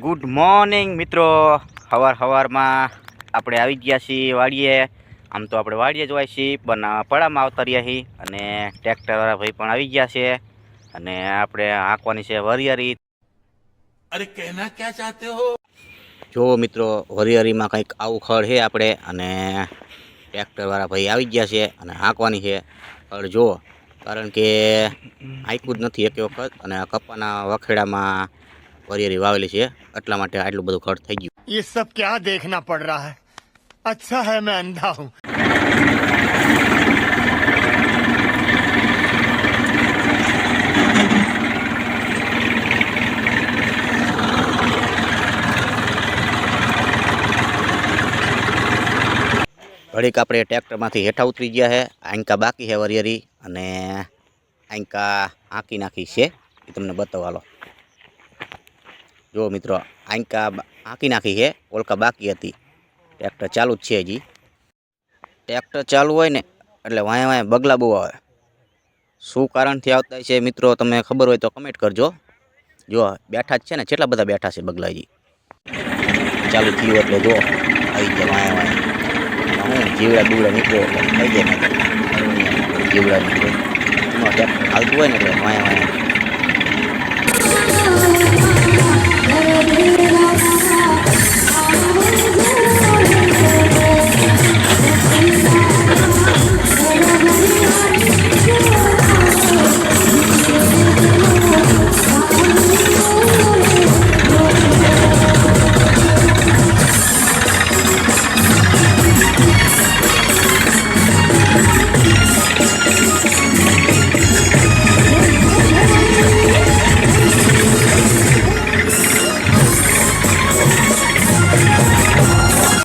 Good morning મિત્રો. હવાર હવારમાં આપણે આવી ગયા છીએ વાડીએ. આમ તો આપણે વાડીએ જ હોય છીએ પણ પડામાં આવતા રહ્યા છીએ. અને ટ્રેક્ટરવાળા ભાઈ પણ આવી ગયા છે. અને આપણે હાંકવાની છે વરિયારી અરે કહેના ક્યાં ચાહતે હો? જો મિત્રો વરિયારીમાં કંઈક આવું ખડ છે આપણે. અને ટ્રેક્ટરવાળા ભાઈ આવી ગયા છે અને હાંકવાની છે. ખડ જો કારણ કે હાંક્યું જ નથી એક વખત અને આ કપાના વખેડામાં વરિયારી વાવેલી છે એટલા માટે આટલું બધું ખડ થઈ ગયું ये सब क्या देखना पड़ रहा है अच्छा है मैं अंधा हूँ ઘડીક આપણે ટ્રેક્ટરમાંથી હેઠા ઉતરી ગયા છે આંકા બાકી છે વરિયારી અને આંકા આંકી નાખી છે. એ તમને બતાવવાલો જો મિત્રો આંકા આંકી નાખી છે. ઓલકા બાકી હતી. ટ્રેક્ટર ચાલુ જ છે હજી. ટ્રેક્ટર ચાલુ હોય ને, એટલે વાંય વાંય બગલા બહુ આવે. શું કારણથી આવતા છે મિત્રો તમને ખબર હોય તો કમેન્ટ કરજો. જો, બેઠા જ છે ને, કેટલા બધા બેઠા છે બગલાજી? ચાલુ થયું એટલે જો, આવી ગયા વાંય વાંય હું જીવડા બીવડા નીકળ્યો એટલે થઈ જાય ને જીવડા નીકળ્યો એમાં ટ્રેક્ટર હાલતું હોય ને એટલે વાયા વાયા